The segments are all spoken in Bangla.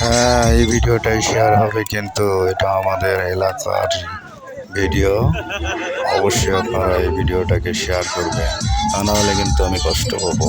হ্যাঁ এই ভিডিওটাই শেয়ার হবে কিন্তু এটা আমাদের এলাকার ভিডিও অবশ্যই আপনারা এই ভিডিওটাকে শেয়ার করবেন, তা নাহলে কিন্তু আমি কষ্ট পাবো।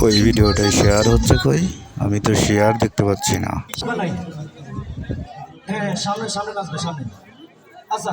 কই? ভিডিওটা শেয়ার হচ্ছে কই? আমি তো শেয়ার দেখতে পাচ্ছি না। হ্যাঁ আচ্ছা